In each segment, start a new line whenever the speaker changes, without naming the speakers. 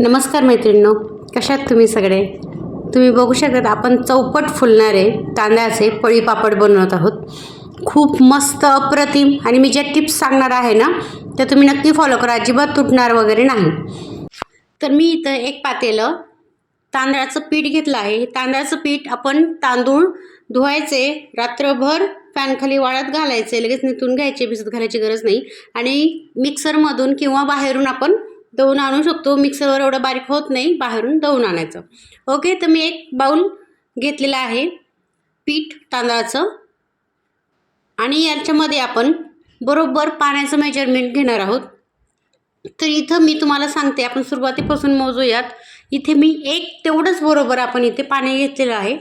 नमस्कार मैत्रिणींनो कशात तुम्ही सगळे? तुम्ही बघू शकतात आपण चौपट फुलणारे तांदळाचे पळी पापड बनवत आहोत. खूप मस्त अप्रतिम आणि मी ज्या टिप्स सांगणार आहे ना त्या तुम्ही नक्की फॉलो करा अजिबात तुटणार वगैरे नाही. तर मी इथं एक पातेलं तांदळाचं पीठ घेतलं आहे. तांदळाचं पीठ आपण तांदूळ धुवायचे रात्रभर फॅनखाली वाळत घालायचे लगेच निथून घ्यायचे भिजत घालायची गरज नाही. आणि मिक्सरमधून किंवा बाहेरून आपण दळून आणू शकतो. मिक्सरवर एवढं बारीक होत नाही बाहेरून दळून आणायचं. ओके तर मी एक बाऊल घेतलेला आहे. पीठ तांदळाचं. आणि याच्यामध्ये आपण बरोबर पाण्याचं मेजरमेंट घेणार आहोत. तर इथं मी तुम्हाला सांगते आपण सुरुवातीपासून मोजूयात. इथे मी एक तेवढंच बरोबर आपण इथे पाणी घेतलेलं आहे.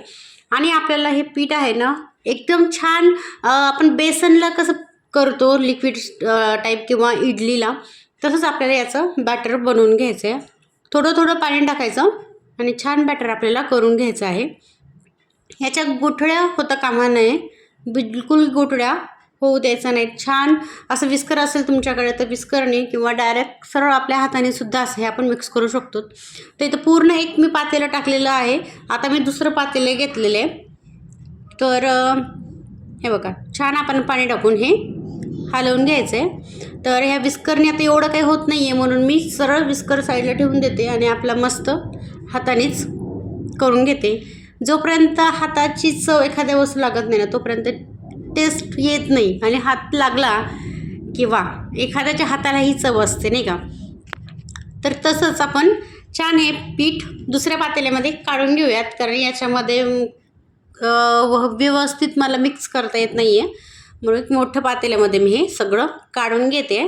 आणि आपल्याला हे पीठ आहे ना एकदम छान आपण बेसनला कसं करतो लिक्विड टाईप किंवा इडलीला तसंच आपल्याला याचं बॅटर बनवून घ्यायचं आहे थोडं थोडं पाणी टाकायचं आणि छान बॅटर आपल्याला करून घ्यायचं आहे. ह्याच्या गोठळ्या होता कामा नये. बिलकुल गोठड्या होऊ द्यायचा नाही. छान असं विस्कर असेल तुमच्याकडे तर विस्करने किंवा डायरेक्ट सरळ आपल्या हाताने सुद्धा असं हे आपण मिक्स करू शकतो. तर इथं पूर्ण एक मी पातेलं टाकलेलं आहे. आता मी दुसरं पातेले घेतलेले तर हे बघा छान आपण पाणी टाकून हे हलवून घ्यायचं. आहे तर ह्या विस्करने आता एवढं काही होत नाही आहे म्हणून मी सरळ विस्कर साईडला ठेवून देते आणि आपला मस्त हातानेच करून घेते. जोपर्यंत हाताची चव एखाद्या वस्तू लागत नाही ना तोपर्यंत टेस्ट येत नाही आणि हात लागला किंवा एखाद्याच्या हाताला ही चव असते नाही का? तर तसंच आपण छान हे पीठ दुसऱ्या पातेल्यामध्ये काढून घेऊयात कारण याच्यामध्ये व- व्यवस्थित मला मिक्स करता येत नाही आहे म्हणून एक मोठं पातेल्यामध्ये मी हे सगळं काढून घेते.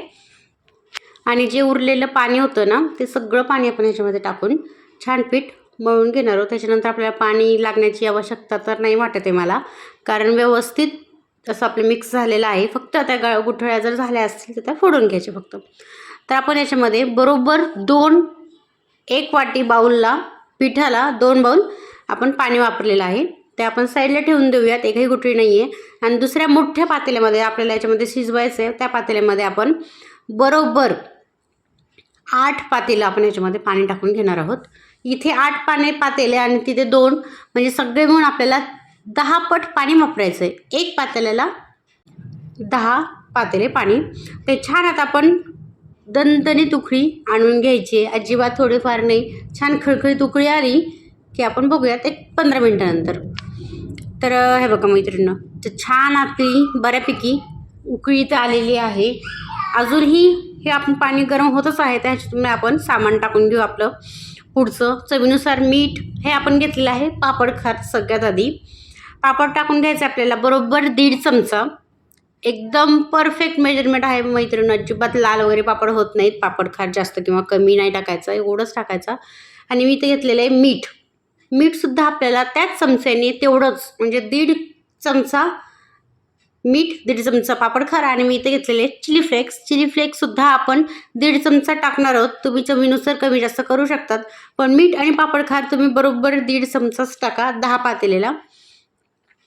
आणि जे उरलेलं पाणी होतं ना ते सगळं पाणी आपण ह्याच्यामध्ये टाकून छान पीठ मळून घेणार आहोत. त्याच्यानंतर आपल्याला पाणी लागण्याची आवश्यकता तर नाही वाटत आहे मला कारण व्यवस्थित असं आपलं मिक्स झालेलं आहे. फक्त त्या गा गुठळ्या जर झाल्या असतील तर त्या फोडून घ्यायच्या फक्त. तर आपण याच्यामध्ये बरोबर दोन एक वाटी बाऊलला पिठाला दोन बाऊल आपण पाणी वापरलेलं आहे. ते आपण साईडला ठेवून देऊयात एकही गुठळी नाही आहे आणि दुसऱ्या मोठ्या पातेल्यामध्ये आपल्याला याच्यामध्ये शिजवायचं आहे त्या पातेल्यामध्ये आपण बरोबर आठ पातेलं आपण याच्यामध्ये पाणी टाकून घेणार आहोत. इथे आठ पाने पातेले आणि तिथे दोन म्हणजे सगळे मिळून आपल्याला दहा पट पाणी वापरायचं आहे एक पातेल्याला दहा पातेले पाणी. ते छान आता आपण दणदणीत उकळी आणून घ्यायची आहे. अजिबात थोडीफार नाही. छान खळखळीत उकळी आली की आपण बघूयात एक पंधरा मिनटानंतर. तर हे बघा मैत्रिणीनं तर छान आपली बऱ्यापैकी उकळी तर आलेली आहे. अजूनही हे आपण पाणी गरम होतच आहे त्याच्यामुळे आपण सामान टाकून घेऊ आपलं पुढचं. चवीनुसार मीठ हे आपण घेतलेलं आहे पापड खात सगळ्यात आधी. पापड टाकून घ्यायचं आपल्याला बरोबर दीड चमचा. एकदम परफेक्ट मेजरमेंट आहे मैत्रिणी अजिबात लाल वगैरे पापड होत नाहीत. पापड खार जास्त किंवा कमी नाही टाकायचं एवढंच टाकायचं. आणि मी इथे घेतलेलं आहे मीठ. मीठसुद्धा आपल्याला त्याच चमच्याने तेवढंच म्हणजे दीड चमचा मीठ दीड चमचा पापड खार आणि मी इथे घेतलेले चिली फ्लेक्स. चिली फ्लेक्ससुद्धा आपण दीड चमचा टाकणार आहोत. तुम्ही चवीनुसार कमी जास्त करू शकतात. पण मीठ आणि पापड खार तुम्ही बरोबर दीड चमचाच टाका दहा पातेलेला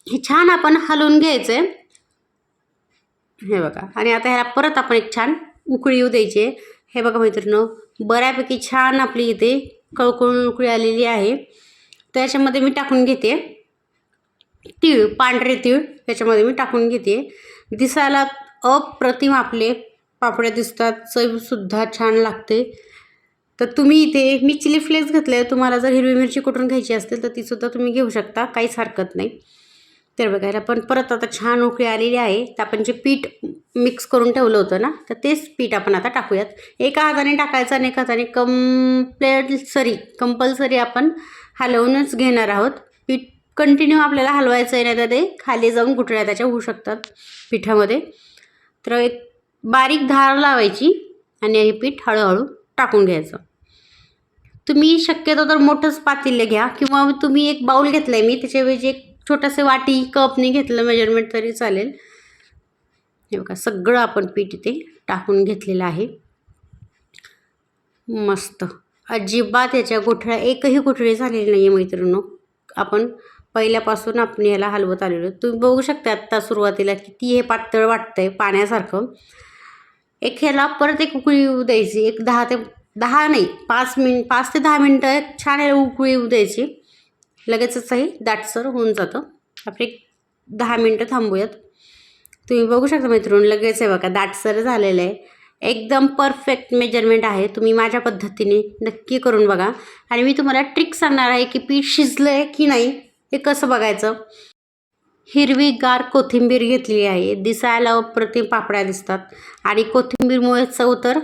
हे छान आपण हलवून घ्यायचं आहे हे बघा. आणि आता ह्याला परत आपण एक छान उकळी येऊ द्यायची. आहे हे बघा मैत्रिणी बऱ्यापैकी छान आपली इथे कळकळून उकळी आलेली आहे. तर याच्यामध्ये मी टाकून घेते. तीळ पांढरे तीळ याच्यामध्ये मी टाकून घेते. दिसायला अप्रतिम आपले पापड्या दिसतात. चवसुद्धा छान लागते. तर तुम्ही इथे मी चिली फ्लेक्स घेतले तुम्हाला जर हिरवी मिरची कुठून घ्यायची असेल तर तीसुद्धा तुम्ही घेऊ शकता. काहीच हरकत नाही. तर बघायला पण परत आता छान उकळी आलेली आहे. तर आपण जे पीठ मिक्स करून ठेवलं होतं ना तर तेच पीठ आपण आता टाकूयात. एका हाताने टाकायचं आणि एका हाताने कंपल्सरी कंपल्सरी आपण हलवूनच घेणार आहोत. पीठ कंटिन्यू आपल्याला हलवायचं आहे नाही तर ते खाली जाऊन गुठळ्या त्याच्या होऊ शकतात पिठामध्ये. तर एक बारीक धार लावायची आणि हे पीठ हळूहळू टाकून घ्यायचं. तुम्ही शक्यतो तर मोठंच पातेलं घ्या किंवा तुम्ही एक बाऊल घेतलं आहे मी त्याच्याऐवजी एक छोटंसं वाटी कपने घेतलं मेजरमेंट तरी चालेल. हे बघा सगळं आपण पीठ इथे टाकून घेतलेलं आहे. मस्त. अजिबात याच्या गुठळ्या एकही गुठळी झालेली नाही आहे मैत्रिणीनो. आपण पहिल्यापासून आपण याला हलवत आलेलो तुम्ही बघू शकता आत्ता सुरुवातीला किती हे पातळ वाटतंय पाण्यासारखं. एक ह्याला परत एक उकळी येऊ द्यायची. एक दहा ते दहा नाही पाच मिनिट पाच ते दहा मिनटं एक छान याला उकळी येऊ द्यायची. लगेचच हे दाटसर होऊन जातं. आपण एक दहा मिनटं थांबूयात. तुम्ही बघू शकता मैत्रिणी लगेच आहे बघा दाटसर झालेलं आहे. एकदम परफेक्ट मेजरमेंट आहे. तुम्ही माझ्या पद्धतीने नक्की करून बघा. आणि मी तुम्हाला ट्रिक सांगणार आहे की पीठ शिजलं आहे की नाही हे कसं बघायचं? हिरवीगार कोथिंबीर घेतली आहे. दिसायला अप्रतिम पापड्या दिसतात. आणि कोथिंबीरमुळे चव तर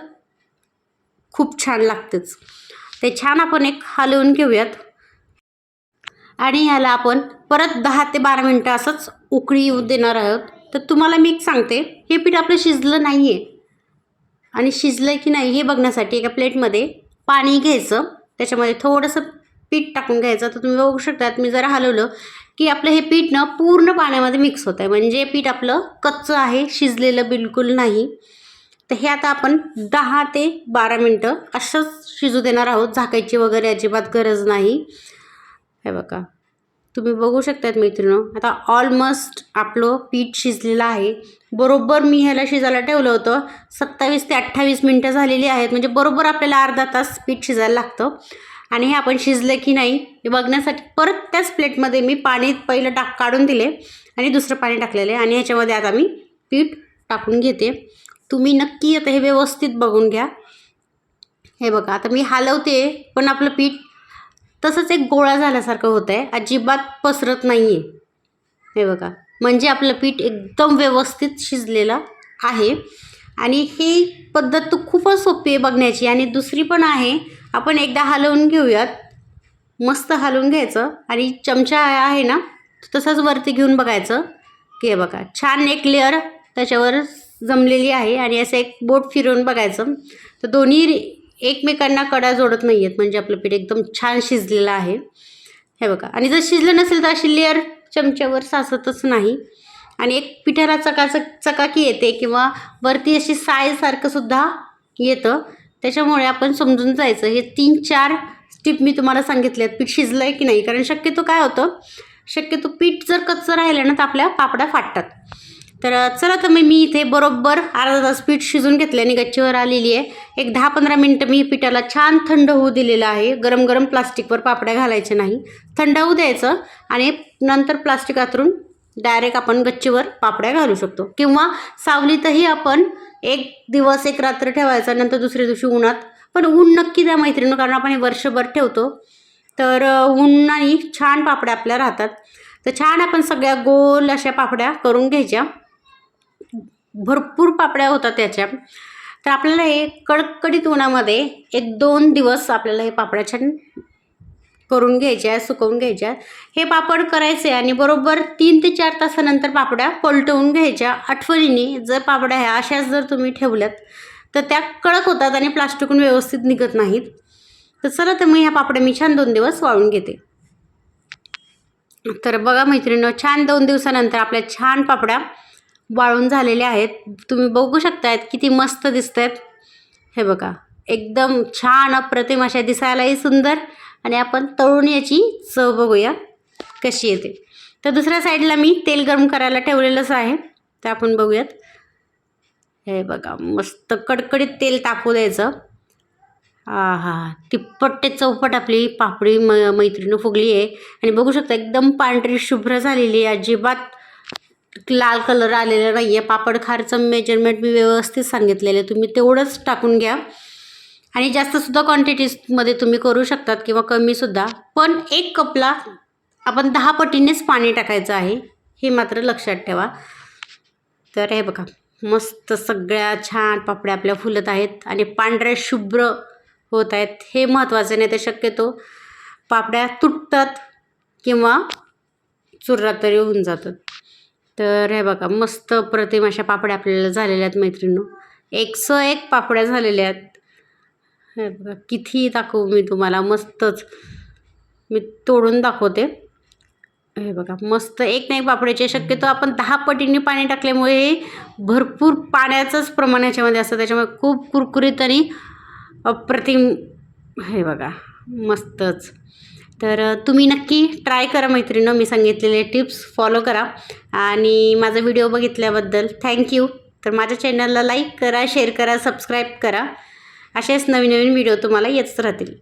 खूप छान लागतेच. ते छान आपण एक हलवून घेऊयात. आणि ह्याला आपण परत दहा ते बारा मिनटं असंच उकळी येऊ देणार आहोत. तर तुम्हाला मी एक सांगते हे पीठ आपलं शिजलं नाही आहे आणि शिजलं की नाही हे बघण्यासाठी एका प्लेटमध्ये पाणी घ्यायचं. त्याच्यामध्ये थोडंसं पीठ टाकून घ्यायचं. तर तुम्ही बघू शकतात मी जरा हलवलं की आपलं हे पीठ ना पूर्ण पाण्यामध्ये मिक्स होतं आहे म्हणजे पीठ आपलं कच्चं आहे शिजलेलं बिलकुल नाही. तर हे आता आपण दहा ते बारा मिनटं असंच शिजू देणार आहोत. झाकायची वगैरे अजिबात गरज नाही. हे बघा. तुम्ही बघू शकतात मित्रांनो आता ऑलमोस्ट आपलं पीठ शिजलेलं आहे. बरोबर मी ह्याला शिजायला ठेवलं होतं. सत्तावीस ते अठ्ठावीस मिनटं झालेली आहेत. म्हणजे बरोबर आपल्याला अर्धा तास पीठ शिजायला लागतं. आणि हे आपण शिजलं की नाही हे बघण्यासाठी परत त्याच प्लेटमध्ये मी पाणी पहिलं टाक काढून दिले आणि दुसरं पाणी टाकलेलं आहे. आणि ह्याच्यामध्ये आता मी पीठ टाकून घेते. तुम्ही नक्की आता हे व्यवस्थित बघून घ्या. हे बघा आता मी हलवते पण आपलं पीठ तसंच एक गोळा झाल्यासारखं होतं आहे अजिबात पसरत नाही आहे हे बघा. म्हणजे आपलं पीठ एकदम व्यवस्थित शिजलेलं आहे. आणि ही पद्धत तर खूपच सोपी आहे बघण्याची. आणि दुसरी पण आहे. आपण एकदा हलवून घेऊयात. मस्त हलवून घ्यायचं. आणि चमचा आहे ना तसंच वरती घेऊन बघायचं. की हे बघा. छान एक लेअर त्याच्यावर जमलेली आहे. आणि असं एक बोट फिरवून बघायचं. तर दोन्ही एकमेकांना कडा जोडत नाही आहेत म्हणजे आपलं पीठ एकदम छान शिजलेलं आहे. हे बघा. आणि जर शिजलं नसेल तर अशी लेअर चमच्यावर साचतच नाही. आणि एक पिठाला चकाचक चकाकी येते किंवा वरती अशी सायसारखं सुद्धा येतं. त्याच्यामुळे आपण समजून जायचं. हे तीन चार स्टिप मी तुम्हाला सांगितले आहेत. पीठ शिजलं आहे की नाही? कारण शक्यतो काय होतं? शक्यतो पीठ जर कच्चं राहिलं ना तर आपल्या पापड्या फाटतात. तर चला तर मग मी इथे बरोबर अर्धा तास पीठ शिजून घेतलं आणि गच्चीवर आलेली आहे. एक दहा पंधरा मिनटं मी पिठाला छान थंड होऊ दिलेलं आहे. गरम गरम प्लास्टिकवर पापड्या घालायचे नाही. थंड होऊ द्यायचं आणि नंतर प्लास्टिक आतरून डायरेक्ट आपण गच्चीवर पापड्या घालू शकतो. किंवा सावलीतही आपण एक दिवस एक रात्र ठेवायचा नंतर दुसऱ्या दिवशी उन्हात. पण ऊन नक्की द्या मैत्रिणी कारण आपण हे वर्षभर ठेवतो. तर उन्हाने छान पापड्या आपल्या राहतात. तर छान आपण सगळ्या गोल अशा पापड्या करून घ्यायच्या. भरपूर पापड्या होतात त्याच्या. तर आपल्याला हे कडकडीत उन्हामध्ये एक दोन दिवस आपल्याला हे पापड्या छान करून घ्यायच्या सुकवून घ्यायच्या. हे पापड करायचे आणि बरोबर तीन ते चार तासानंतर पापड्या पलटवून घ्यायच्या. आठवणीने जर पापड्या ह्या अशाच जर तुम्ही ठेवल्यात तर त्या कडक होतात आणि प्लास्टिकून व्यवस्थित निघत नाहीत. तर चला तर मग ह्या पापड्या मी छान दोन दिवस वाळून घेते. तर बघा मैत्रिणी छान दोन दिवसानंतर आपल्या छान पापड्या वाळून झालेले आहेत. तुम्ही बघू शकतायत किती मस्त दिसत आहेत हे बघा एकदम छान अप्रतिम अशा दिसायलाही सुंदर आणि आपण तळून याची चव बघूया कशी येते. तर दुसऱ्या साईडला मी तेल गरम करायला ठेवलेलंच आहे. तर आपण बघूयात. हे बघा मस्त कडकडीत तेल टाकू द्यायचं. हा हा तिप्पट ते चौपट आपली पापडी म मैत्रीण फुगली आहे आणि बघू शकता एकदम पांढरी शुभ्र झालेली आहे. अजिबात लाल कलर आलेला नाही आहे पापड खारचं मेजरमेंट मी व्यवस्थित सांगितलेलं आहे. तुम्ही तेवढंच टाकून घ्या. आणि जास्तसुद्धा क्वांटिटीजमध्ये तुम्ही करू शकतात किंवा कमीसुद्धा पण एक कपला आपण दहा पटीनेच पाणी टाकायचं आहे. हे मात्र लक्षात ठेवा. तर हे बघा मस्त सगळ्या छान पापड्या आपल्या फुलत आहेत आणि पांढऱ्या शुभ्र होत आहेत. हे महत्त्वाचं नाही तर शक्यतो पापड्या तुटतात किंवा चुर्रा तरी होऊन जातात. तर हे बघा मस्त प्रतिम अशा पापड्या आपल्याला झालेल्या आहेत मैत्रिणं एक स एक पापड्या झालेल्या आहेत. हे बघा किती दाखवू मी तुम्हाला मस्तच. मी तोडून दाखवते. हे बघा मस्त एक नाही पापड्याचे शक्यतो आपण दहा पटींनी पाणी टाकल्यामुळे भरपूर पाण्याचंच प्रमाण याच्यामध्ये असतं. त्याच्यामुळे खूप कुरकुरीत आणि अप्रतिम हे बघा मस्तच. तर तुम्ही नक्की ट्राय करा मैत्रिणं मी सांगितलेले टिप्स फॉलो करा. आणि माझा व्हिडिओ बघितल्याबद्दल थँक्यू तर माझ्या चॅनलला लाईक करा शेअर करा सबस्क्राईब करा. असेच नवीन नवीन व्हिडिओ तुम्हाला येतच राहतील.